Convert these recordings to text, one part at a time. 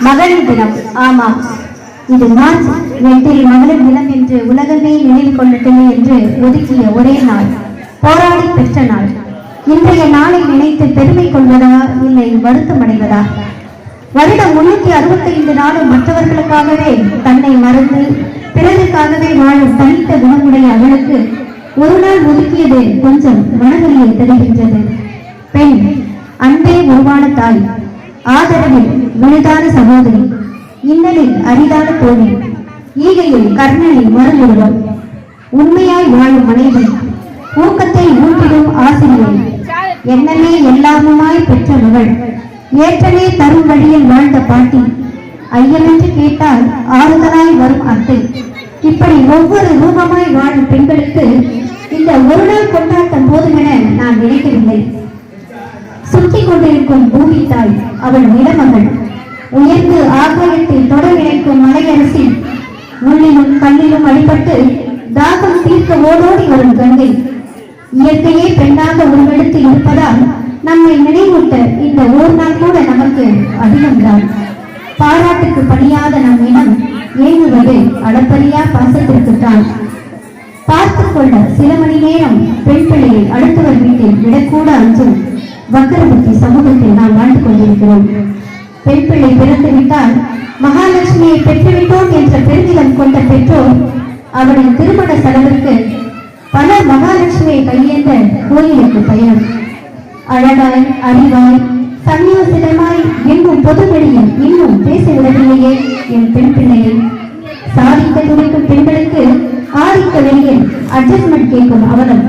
மகளிர் தினம். ஆமாம். இது மார்ச் எட்டில் மகளிர் தினம் என்று உலகமே நினைவு கொள்ளட்டுமே என்று ஒதுக்கிய ஒரே நாள். போராடி பெற்ற நாள். இன்றைய நாளை நினைத்து பெருமை கொள்வதா இல்லை வருத்தம் அடைவதா வருடம் முன்னூத்தி அறுபத்தி ஐந்து நாளும் மற்றவர்களுக்காகவே தன்னை மறந்து பிறருக்காகவே வாழும் தனித்த குணமுடைய அவளுக்கு ஒரு நாள் ஒதுக்கியது கொஞ்சம் மனவெளியை தருகின்றது. பெண் அன்பே உருவான தாய். ஆதரவில் விழுதான சகோதரி இன்னலில் அரிதான தோழி ஈகையில் கர்ணனை மறந்துவிடும். உண்மையாய் வாழும் மனைவி ஊக்கத்தை ஊட்டிடும் ஆசிரியர் என்னமே எல்லாமுமாய் பெற்ற மகள் ஏற்றமே தரும் வழியில் வாழ்ந்த பாட்டி ஐயமென்று கேட்டால் ஆறுதலாய் வரும் அத்தை. இப்படி ஒவ்வொரு ரூபமாய் வாழும் பெண்களுக்கு இந்த ஒரு நாள் கொண்டாட்டம் போதுமென நான் நினைக்கவில்லை. சுற்றி கொண்டிருக்கும் பூமி தாய் அவள் நிலமகள் உயர்ந்து தொடர் இணைக்கும் மலையரசி உள்ளிலும் கல்லிலும் அடிபட்டு தாகம் தீர்க்க ஓடோடி வரும் கங்கை. இயற்கையே பெண்ணாக உருவெடுத்து இருப்பதால் நம்மை நினைவூட்ட இந்த ஓர் நாள் கூட நமக்கு அதிகம்தான் பாராட்டுக்கு பணியாத நம் இனம் ஏங்குவது அளப்பரியா பாசத்திற்குத்தான். பார்த்து கொள்ள சில மணி நேரம் பெண் பிள்ளையை அடுத்தவர் வீட்டில் விடக்கூட அஞ்சும் வக்கரபுத்தி சமூகத்தில் நாம் வாழ்ந்து கொண்டிருக்கிறோம். பெண் பிள்ளை பிறந்து மகாலட்சுமியை பெற்றுவிட்டோம் என்ற பெருமிதம் கொண்ட பெற்றோர் அவரின் திருமண செலவிற்கு பல மகாலட்சுமியை கையேந்த கோயிலுக்கு பெயர். அழகாய் அறிவாய் சன்னியோசிதமாய் எங்கும் பொதுவெளியில் இன்னும் பேச விடவில்லையே என் பெண் பிள்ளையை சாதிக்க துடிக்கும் பெண்களுக்கு ஆதிக்க வெளியில் அட்ஜஸ்ட்மெண்ட் கேட்கும் அவலம்.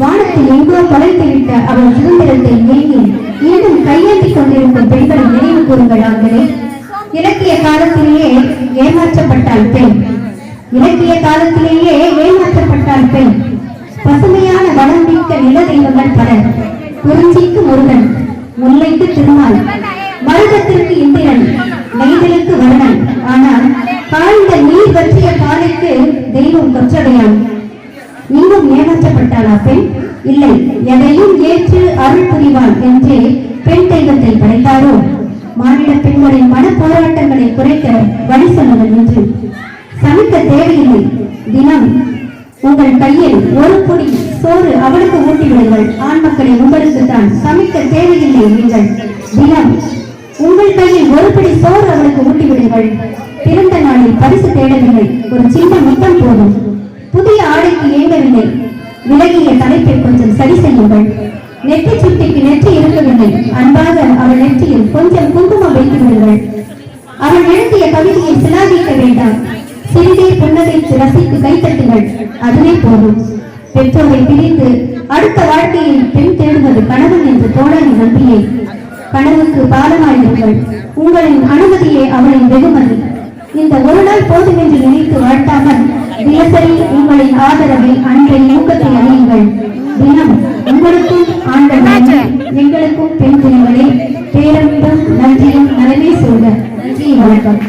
வானத்தில் எங்கோ தொலைத்துவிட்ட அவள் சுதந்திரத்தை ஏங்கி இன்னும் கையேந்திக் கொண்டிருக்கும் பெண்களை நினைவு கூறுங்கள் ஆண்களே. இலக்கிய காலத்திலேயே ஏமாற்றப்பட்டால் பெண். இலக்கிய காலத்திலேயே ஏமாற்றப்பட்டால் பெண். பசுமையான வளம் மிக்க நில தெய்வங்கள் பல குறிஞ்சிக்கு முருகன் முல்லைக்கு திருமால். மருதத்திற்கு இந்திரன் நெய்தலுக்கு வருணன். ஆனால் காய்ந்த நீர் பற்றிய காலைக்கு தெய்வம் கொற்றடையான் இன்னும் ஏமாற்றப்பட்டாளா பெண் இல்லை. எதையும் ஏற்று அருள் புரிவாள் என்று பெண் தெய்வத்தை படைத்தாரோ? மாநில பெண்களின் மன போராட்டங்களை குறைக்க வழி சொல்லுங்கள் என்று சமைக்க தேவையில்லை. தினம் உங்கள் கையில் ஒரு பொடி சோறு அவளுக்கு ஊட்டிவிடுங்கள். ஆண் மக்களை உங்களுக்கு தான் சமைக்க தேவையில்லை நீங்கள். தினம் உங்கள் கையில் ஒரு பிடி சோறு அவளுக்கு ஊட்டிவிடுங்கள். பிறந்த நாளில் பரிசு தேடவில்லை. ஒரு சின்ன முத்தம் போதும். புதிய ஆடைக்கு ஏங்கவில்லை விலகிய தலைப்பை கொஞ்சம் சரி செய்யுங்கள். நெற்றி சுட்டிக்கு நெற்றி இருக்கவில்லை அன்பாக அவள் நெற்றியில் கொஞ்சம் குங்குமம் வைத்து விடுங்கள் அவள் எழுதிய கவிதையை சிலாகிக்க வேண்டாம். சிறிதே புன்னகைத்து ரசித்து கைத்தட்டுங்கள் அதுவே போதும். பெற்றோரை பிரிந்து அடுத்த வாழ்க்கையில் பெண் தேடுவது கணவன் என்று தோழனை நம்பியே கனவுக்கு பாலமாயிருங்கள். உங்களின் அனுமதியே அவளின் வெகுமதி. இந்த ஒரு நாள் போதும் என்று நினைத்து வாழ்த்தாமல் தினசரி உங்களின் ஆதரவை அன்றைய நோக்கத்தை அறியுங்கள். தினம் உங்களுக்கும் ஆண்டவன் எங்களுக்கும் பெண் பிள்ளைகளே பேரன்பும் நன்றியும் நலமே சொல்க நன்றி வணக்கம்.